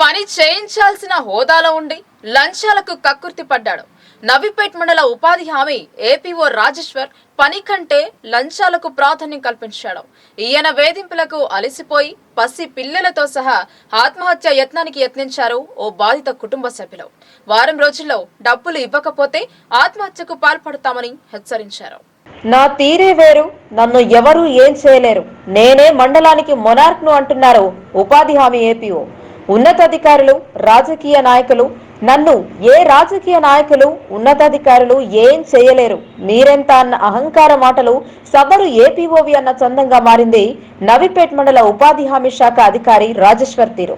పని చేయించాల్సిన హోదాలో ఉండి లంచాలకు కక్కుర్తి పడ్డాడు. నవిపేట్ మండల ఉపాధి హామీ ఏపీఓ రాజేశ్వర్ పని కంటే లంచాలకు ప్రాధాన్యం కల్పించాడు. ఈయన వేధింపులకు అలసిపోయి పసి పిల్లలతో సహా ఆత్మహత్య యత్నానికి యత్నించారు ఓ బాధిత కుటుంబ సభ్యులు. వారం రోజుల్లో డబ్బులు ఇవ్వకపోతే ఆత్మహత్యకు పాల్పడతామని హెచ్చరించారు. నా తీరే వేరు నన్ను ఎవరూ ఏం చేయలేరు. నేనే మండలానికి మొనార్క్ను అంటున్నారు ఉపాధి హామీ ఏపీఓ. ఉన్నతాధికారులు రాజకీయ నాయకులు నన్ను ఏ రాజకీయ నాయకులు ఉన్నతాధికారులు ఏం చేయలేరు. మీరెంత అన్న అహంకార మాటలు సదరు ఏపీఓవి అన్న చందంగా మారింది నవిపేట్ మండల ఉపాధి హామీ శాఖ అధికారి రాజేశ్వర్ తీరు.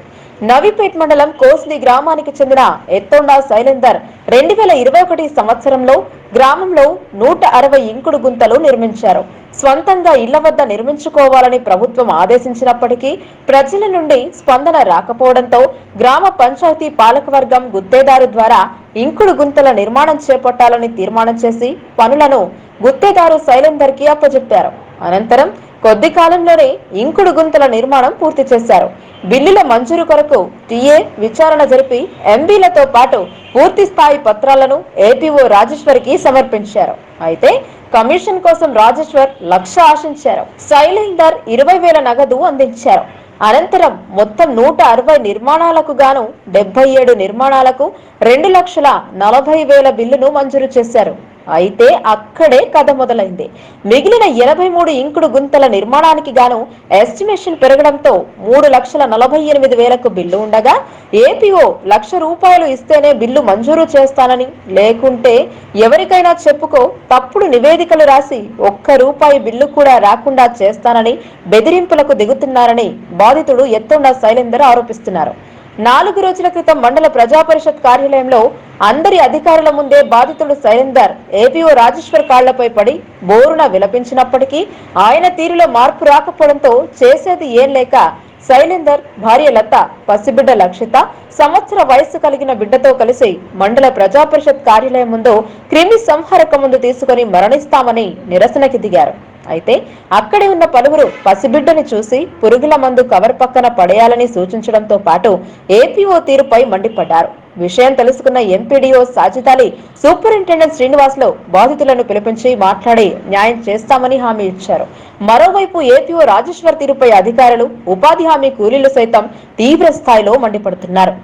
నవిపేట్ మండలం కోస్లి గ్రామానికి చెందిన ఎత్తొండా శైలేందర్ రెండు వేల ఇరవై ఒకటి సంవత్సరంలో గ్రామంలో నూట అరవై ఇంకుడు గుంతలు నిర్మించారు. స్వంతంగా ఇళ్ళ వద్ద నిర్మించుకోవాలని ప్రభుత్వం ఆదేశించినప్పటికీ ప్రజల నుండి స్పందన రాకపోవడంతో గ్రామ పంచాయతీ పాలకవర్గం గుత్తేదారు ద్వారా ఇంకుడు గుంతల నిర్మాణం చేపట్టాలని తీర్మానం చేసి పనులను గుత్తేదారు శైలేందర్కి అప్పజెప్పారు. అనంతరం కొద్ది కాలంలోనే ఇంకుడు గుంతల నిర్మాణం పూర్తి చేశారు. బిల్లుల మంజూరు కొరకు టీఏ విచారణ జరిపి ఎంబీలతో పాటు పూర్తి స్థాయి పత్రాలను ఏపీఓ రాజేశ్వరికి సమర్పించారు. అయితే కమిషన్ కోసం రాజేశ్వర్ లక్ష ఆశించారు. శైలేందర్ ఇరవై వేల నగదు అందించారు. అనంతరం మొత్తం నూట అరవై నిర్మాణాలకు గాను డెబ్బై ఏడు నిర్మాణాలకు రెండు లక్షల నలభై వేల బిల్లును మంజూరు చేశారు. అయితే అక్కడే కథ మొదలైంది. మిగిలిన ఎనభై మూడు ఇంకుడు గుంతల నిర్మాణానికి గాను ఎస్టిమేషన్ పెరగడంతో మూడు లక్షల నలభై ఎనిమిది వేలకు బిల్లు ఉండగా ఏపీఓ లక్ష రూపాయలు ఇస్తేనే బిల్లు మంజూరు చేస్తానని లేకుంటే ఎవరికైనా చెప్పుకో తప్పుడు నివేదికలు రాసి ఒక్క రూపాయి బిల్లు కూడా రాకుండా చేస్తానని బెదిరింపులకు దిగుతున్నారని బాధితుడు ఎత్తుండ శైలేందర్ ఆరోపిస్తున్నారు. నాలుగు రోజుల క్రితం మండల ప్రజా పరిషత్ కార్యాలయంలో అందరి అధికారుల ముందే బాధితుడు సైందర్ ఏపీఓ రాజేశ్వర్ కాళ్ళపై పడి బోరున విలపించినప్పటికీ ఆయన తీరులో మార్పు రాకపోవడంతో చేసేది ఏం లేక శైలేందర్ భార్య లత పసిబిడ్డ లక్షిత సంవత్సర వయస్సు కలిగిన బిడ్డతో కలిసి మండల ప్రజా పరిషత్ కార్యాలయం ముందు క్రిమి సంహారక ముందు తీసుకుని మరణిస్తామని నిరసనకి దిగారు. అయితే అక్కడే ఉన్న పలువురు పసిబిడ్డని చూసి పురుగుల మందు కవర్ పక్కన పడేయాలని సూచించడంతో పాటు ఏపీఓ తీరుపై మండిపడ్డారు. విషయం తెలుసుకున్న ఎంపీడీఓ సాజితాలి సూపరింటెండెంట్ శ్రీనివాస్లో బాధితులను పిలిపించి మాట్లాడి న్యాయం చేస్తామని హామీ ఇచ్చారు. మరోవైపు ఏపీఓ రాజేశ్వర్ తీరుపై అధికారులు ఉపాధి హామీ కూలీలు సైతం తీవ్ర స్థాయిలో మండిపడుతున్నారు.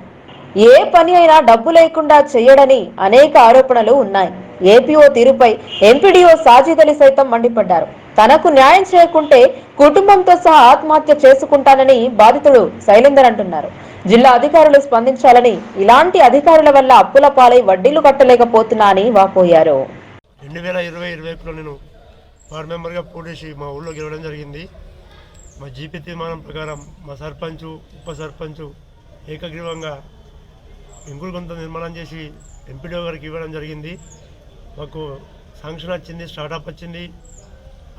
ఏ పని అయినా డబ్బు లేకుండా చేయడని అనేక ఆరోపణలు ఉన్నాయి. ఏపీఓ తీరుపై ఎంపీడీఓ సాజిద్ అలీ సైతం మండిపడ్డారు. తనకు న్యాయం చేయకుంటే కుటుంబంతో సహా ఆత్మహత్య చేసుకుంటానని బాధితుడు శైలేందర్ అంటున్నారు. జిల్లా అధికారులు స్పందించాలని ఇలాంటి అధికారుల వల్ల అప్పుల పాలై వడ్డీలు కట్టలేకపోతున్నా అని వాపోయారు. రెండు వేల ఇరవై ఇరవై ఒకటిలో నేను వార్డు మెంబర్గా పోటీసి మా ఊళ్ళో గెలవడం జరిగింది. మా జీపీ తీర్మానం ప్రకారం మా సర్పంచ్ ఉప సర్పంచ్ ఏకగ్రీవంగా ఇంకుడు కొంత నిర్మాణం చేసి ఎంపీడీ గారికి ఇవ్వడం జరిగింది. మాకు శాంక్షన్ వచ్చింది స్టార్టప్ వచ్చింది.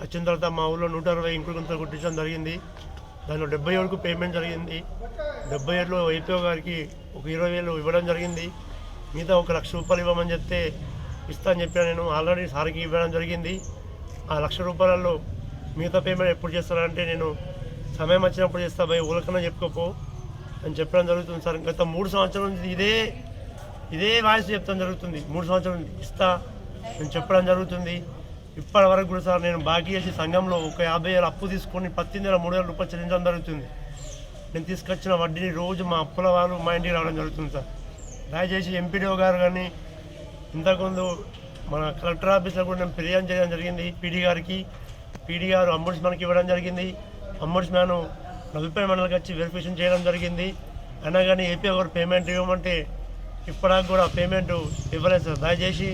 వచ్చిన తర్వాత మా ఊళ్ళో నూట అరవై ఇంకుడు కొంత కుట్టించడం జరిగింది. దానిలో డెబ్బై ఏడుకు పేమెంట్ జరిగింది. డెబ్బై ఏడులో ఏపీఓ గారికి ఒక ఇరవై వేలు ఇవ్వడం జరిగింది. మిగతా ఒక లక్ష రూపాయలు ఇవ్వమని చెప్తే ఇస్తా అని చెప్పాను నేను ఆల్రెడీ సార్కి ఇవ్వడం జరిగింది. ఆ లక్ష రూపాయలలో మిగతా పేమెంట్ ఎప్పుడు చేస్తారంటే నేను సమయం వచ్చినప్పుడు చేస్తా భయ ఊలకన్నా చెప్పుకోపో అని చెప్పడం జరుగుతుంది సార్. గత మూడు సంవత్సరాల నుంచి ఇదే ఇదే వాయిస్ చెప్తాం జరుగుతుంది. మూడు సంవత్సరాల నుంచి ఇస్తా నేను చెప్పడం జరుగుతుంది. ఇప్పటి వరకు కూడా సార్ నేను బాకీ చేసి సంఘంలో ఒక యాభై వేలు అప్పు తీసుకొని పత్తి నెల మూడు వేల రూపాయలు చెల్లించడం జరుగుతుంది. నేను తీసుకొచ్చిన వడ్డీని రోజు మా అప్పుల వాళ్ళు మా ఇంటికి రావడం జరుగుతుంది సార్. దయచేసి ఎంపీడీఓ గారు కానీ ఇంతకుముందు మన కలెక్టర్ ఆఫీస్లో కూడా నేను ఫిర్యాదు చేయడం జరిగింది. పీడీ గారికి పీడీ గారు అంబుడ్స్మెన్కి ఇవ్వడం జరిగింది. అంబుడ్స్మెన్ నలభై మండలికి వచ్చి వెరిఫికేషన్ చేయడం జరిగింది. అయినా కానీ ఏపీ గారు పేమెంట్ ఇవ్వమంటే ఇప్పటికి కూడా పేమెంట్ ఇవ్వలేదు సార్. దయచేసి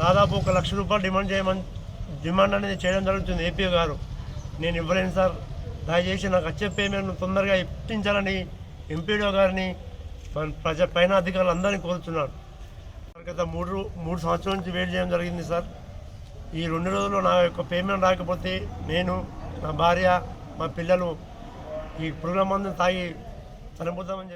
దాదాపు ఒక లక్ష రూపాయలు డిమాండ్ చేయమని డిమాండ్ అనేది చేయడం జరుగుతుంది. ఏపీ గారు నేను ఇవ్వలేను సార్. దయచేసి నాకు వచ్చే పేమెంట్ తొందరగా ఇప్పించాలని ఎంపీడో గారిని మన ప్రజా పైన అధికారులు అందరినీ కోరుతున్నాను. గత మూడు మూడు సంవత్సరాల నుంచి వెయిట్ చేయడం జరిగింది సార్. ఈ రెండు రోజుల్లో నా యొక్క పేమెంట్ రాకపోతే నేను నా భార్య మా పిల్లలు ఈ పురుగుల మందుని తాగి చనిపోతామని చెప్పి